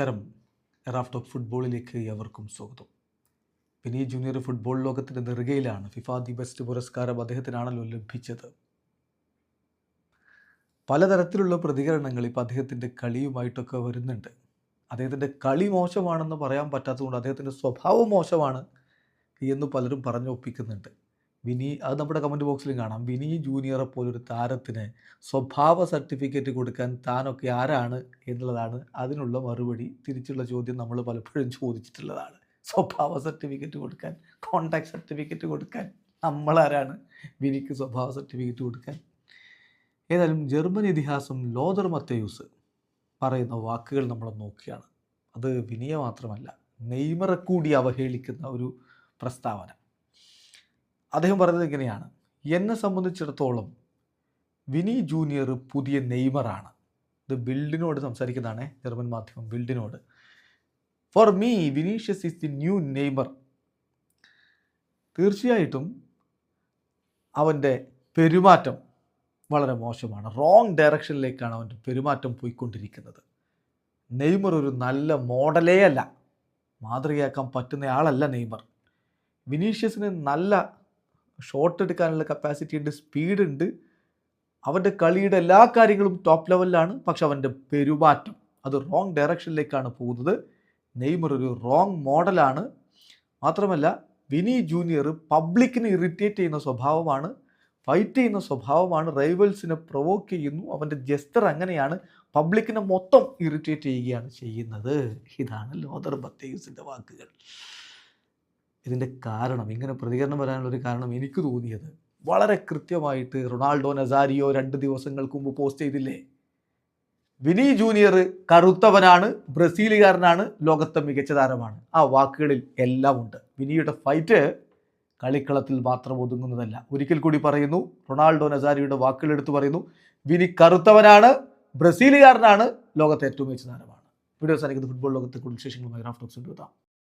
നമസ്കാരം. എറാഫ് ടോക്ക് ഫുട്ബോളിലേക്ക് എവർക്കും സ്വാഗതം. വിനീ ജൂനിയർ ഫുട്ബോൾ ലോകത്തിന്റെ നെറുകയിലാണ് ഫിഫ ദി ബെസ്റ്റ് പുരസ്കാരം അദ്ദേഹത്തിനാണല്ലോ ലഭിച്ചത്. പലതരത്തിലുള്ള പ്രതികരണങ്ങൾ ഇപ്പോൾ അദ്ദേഹത്തിന്റെ കളിയുമായിട്ടൊക്കെ വരുന്നുണ്ട്. അദ്ദേഹത്തിന്റെ കളി മോശമാണെന്ന് പറയാൻ പറ്റാത്തതുകൊണ്ട് അദ്ദേഹത്തിന്റെ സ്വഭാവം മോശമാണ് എന്ന് പലരും പറഞ്ഞൊപ്പിക്കുന്നുണ്ട് വിനി അത് നമ്മുടെ കമന്റ് ബോക്സിലും കാണാം. വിനി ജൂനിയറെ പോലൊരു താരത്തിന് സ്വഭാവ സർട്ടിഫിക്കറ്റ് കൊടുക്കാൻ താനൊക്കെ ആരാണ് എന്നുള്ളതാണ് അതിനുള്ള മറുപടി. തിരിച്ചുള്ള ചോദ്യം നമ്മൾ പലപ്പോഴും ചോദിച്ചിട്ടുള്ളതാണ്. സ്വഭാവ സർട്ടിഫിക്കറ്റ് കൊടുക്കാൻ കോണ്ടാക്ട് സർട്ടിഫിക്കറ്റ് കൊടുക്കാൻ നമ്മളാരാണ്? വിനിക്ക് സ്വഭാവ സർട്ടിഫിക്കറ്റ് കൊടുക്കാൻ. ഏതായാലും ജർമ്മൻ ഇതിഹാസം ലോദർ മത്തയൂസ് പറയുന്ന വാക്കുകൾ നമ്മൾ നോക്കിയാണ് അത് വിനിയെ മാത്രമല്ല നെയ്മറെ കൂടി അവഹേളിക്കുന്ന ഒരു പ്രസ്താവന. അദ്ദേഹം പറയുന്നത് ഇങ്ങനെയാണ്. എന്നെ സംബന്ധിച്ചിടത്തോളം വിനി ജൂനിയർ പുതിയ നെയ്മറാണ്. ഇത് ബിൽഡിനോട് സംസാരിക്കുന്നതാണ് ജർമ്മൻ മാധ്യമം ബിൽഡിനോട്. For me Vinicius is the new Neymar. തീർച്ചയായിട്ടും അവന്റെ പെരുമാറ്റം വളരെ മോശമാണ്. റോങ് ഡയറക്ഷനിലേക്കാണ് അവന്റെ പെരുമാറ്റം പോയിക്കൊണ്ടിരിക്കുന്നത്. നെയ്മർ ഒരു നല്ല മോഡലേ അല്ല. മാതൃകയാക്കാൻ പറ്റുന്ന ആളല്ല നെയ്മർ. വിനീഷ്യസിന് നല്ല ഷോട്ട് എടുക്കാനുള്ള കപ്പാസിറ്റി ഉണ്ട് സ്പീഡ് ഉണ്ട്. അവന്റെ കളിയുടെ എല്ലാ കാര്യങ്ങളും ടോപ്പ് ലെവലിലാണ് പക്ഷെ അവന്റെ പെരുമാറ്റം അത് റോങ് ഡയറക്ഷനിലേക്കാണ് പോകുന്നത്. നെയ്മർ ഒരു റോങ് മോഡലാണ് മാത്രമല്ല വിനി ജൂനിയർ പബ്ലിക്കിനെ ഇറിറ്റേറ്റ് ചെയ്യുന്ന സ്വഭാവമാണ് ഫൈറ്റ് ചെയ്യുന്ന സ്വഭാവമാണ് റൈവൽസിനെ പ്രൊവോക്ക് ചെയ്യുന്നു. അവന്റെ ജസ്റ്റർ അങ്ങനെയാണ് പബ്ലിക്കിനെ മൊത്തം ഇറിറ്റേറ്റ് ചെയ്യുകയാണ് ചെയ്യുന്നത്. ഇതാണ് ലോദർ ബത്തേസിന്റെ വാക്കുകൾ. ഇതിന്റെ കാരണം ഇങ്ങനെ പ്രതികരണം വരാനുള്ള ഒരു കാരണം എനിക്ക് തോന്നിയത് വളരെ കൃത്യമായിട്ട് റൊണാൾഡോ നസാരിയോ രണ്ട് ദിവസങ്ങൾക്ക് മുമ്പ് പോസ്റ്റ് ചെയ്തില്ലേ? വിനി ജൂനിയർ കറുത്തവനാണ് ബ്രസീലുകാരനാണ് ലോകത്തെ മികച്ച താരമാണ്. ആ വാക്കുകളിൽ എല്ലാം ഉണ്ട്. വിനിയുടെ ഫൈറ്റ് കളിക്കളത്തിൽ മാത്രം ഒതുങ്ങുന്നതല്ല. ഒരിക്കൽ കൂടി പറയുന്നു റൊണാൾഡോ നസാരിയുടെ വാക്കുകൾ എടുത്തു പറയുന്നു വിനി കറുത്തവനാണ് ബ്രസീലുകാരനാണ് ലോകത്തെ ഏറ്റവും മികച്ച താരമാണ്. വീഡിയോ സാധിക്കുന്നത് ഫുട്ബോൾ ലോകത്തെ കൂടുതൽ വിശേഷങ്ങളുമായി റാഫ്റ്റോക്സ് എത്താം